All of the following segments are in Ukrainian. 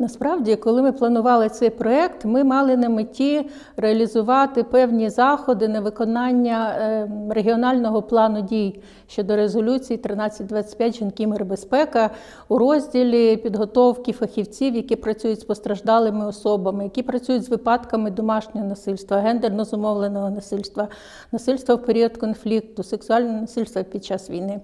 Насправді, коли ми планували цей проект, ми мали на меті реалізувати певні заходи на виконання е, регіонального плану дій щодо резолюції 1325 жінки мир безпека у розділі підготовки фахівців, які працюють з постраждалими особами, які працюють з випадками домашнього насильства, гендерно зумовленого насильства, насильства в період конфлікту, сексуальне насильство під час війни.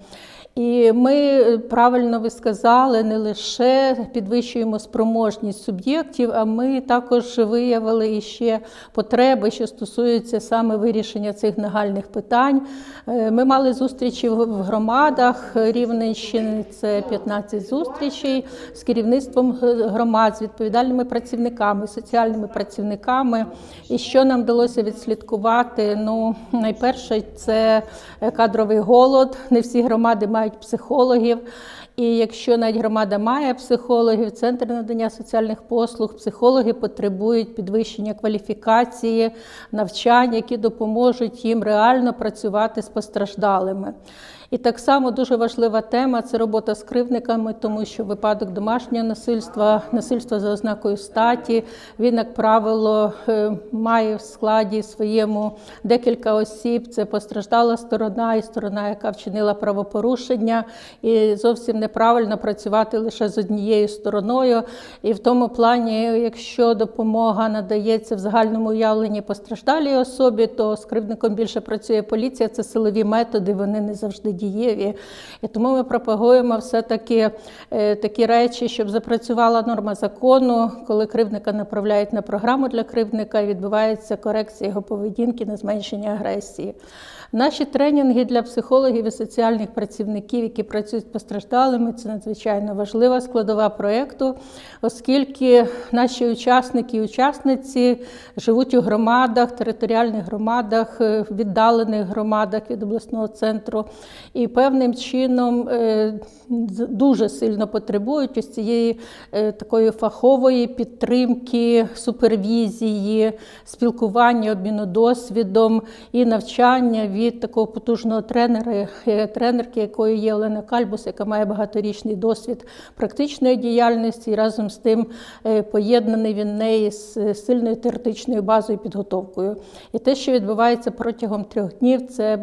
І ми правильно ви сказали, не лише підвищуємо спроможність суб'єктів, а ми також виявили іще потреби, що стосуються саме вирішення цих нагальних питань. Е, Ми мали зустрічі в громадах Рівненщини, це 15 зустрічей з керівництвом громад, з відповідальними працівниками, соціальними працівниками. І що нам вдалося відслідкувати? Ну, найперше, це кадровий голод. Не всі громади мають психологів. І якщо навіть громада має психологів, центр надання соціальних послуг, психологи потребують підвищення кваліфікації, навчань, які допоможуть їм реально працювати з постраждалими. І так само дуже важлива тема це робота з кривдниками, тому що випадок домашнього насильства, насильства за ознакою статі, він, як правило, е, має в складі своєму декілька осіб. Це постраждала сторона і сторона, яка вчинила правопорушення, і зовсім неправильно працювати лише з однією стороною. І в тому плані, якщо допомога надається в загальному уявленні постраждалій особі, то з кривдником більше працює поліція. Це силові методи, вони не завжди дієві. І тому ми пропагуємо все-таки е, такі речі, щоб запрацювала норма закону, коли кривдника направляють на програму для кривдника, і відбувається корекція його поведінки на зменшення агресії. Наші тренінги для психологів і соціальних працівників, які працюють з постраждалими, це надзвичайно важлива складова проєкту, оскільки наші учасники і учасниці живуть у громадах, територіальних громадах, е, віддалених громадах від обласного центру, і певним чином е, дуже сильно потребують ось цієї е, такої фахової підтримки, супервізії, спілкування, обміну досвідом і навчання від такого потужного тренера, тренерки, якою є Олена Кальбус, яка має багаторічний досвід практичної діяльності, і разом з тим е, поєднаний він неї з е, сильною теоретичною базою підготовкою. І те, що відбувається протягом трьох днів, це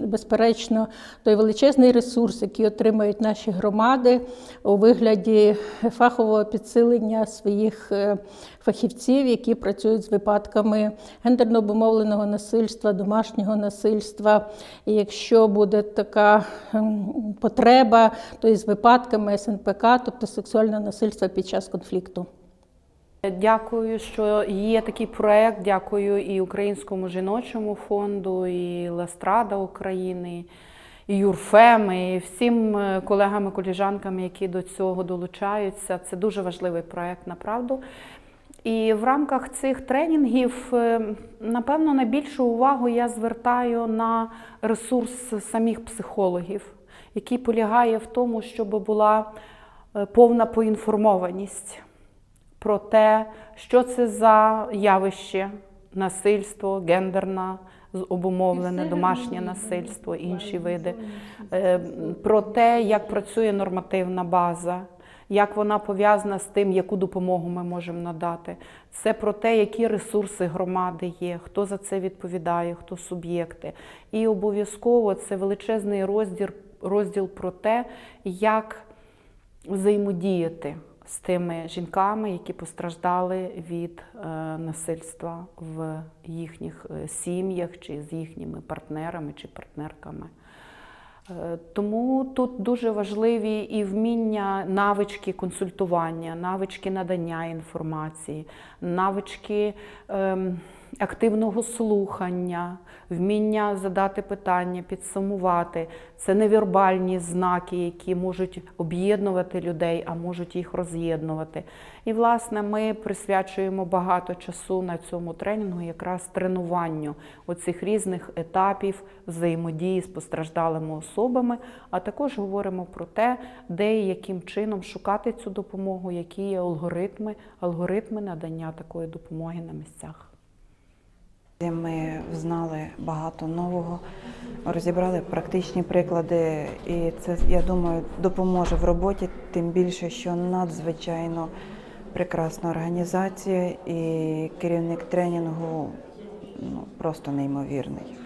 безперечно той величезний ресурс, який отримають наші громади у вигляді фахового підсилення своїх е, фахівців, які працюють з випадками гендерно обумовленого насильства, домашнього насильства. І якщо буде така потреба, то і з випадками СНПК, тобто сексуального насильства під час конфлікту. Дякую, що є такий проект. Дякую і Українському жіночому фонду, і Лестрада України, і Юрфем, і всім е, колегам і коліжанкам, які до цього долучаються. Це дуже важливий проект, направду. І в рамках цих тренінгів, е, напевно, найбільшу увагу я звертаю на ресурс самих психологів, який полягає в тому, щоб була е, повна поінформованість про те, що це за явище, насильство, гендерна обумовлене, домашнє насильство, інші види, Е, про те, як працює нормативна база. Як вона пов'язана з тим, яку допомогу ми можемо надати, це про те, які ресурси громади є, хто за це відповідає, хто суб'єкти. І обов'язково це величезний розділ, розділ про те, як взаємодіяти з тими жінками, які постраждали від е, насильства в їхніх е, сім'ях, чи з їхніми партнерами чи партнерками. Е, Тому тут дуже важливі і вміння, навички консультування, навички надання інформації, навички ем, активного слухання, вміння задати питання, підсумувати. Це невербальні знаки, які можуть об'єднувати людей, а можуть їх роз'єднувати. І, власне, ми присвячуємо багато часу на цьому тренінгу якраз тренуванню оцих різних етапів взаємодії з постраждалими особами, а також говоримо про те, де і яким чином шукати цю допомогу, які є алгоритми, алгоритми надання такої допомоги на місцях. Ми знали багато нового, розібрали практичні приклади, і це, я думаю, допоможе в роботі, тим більше, що надзвичайно прекрасна організація і керівник тренінгу ну, просто неймовірний.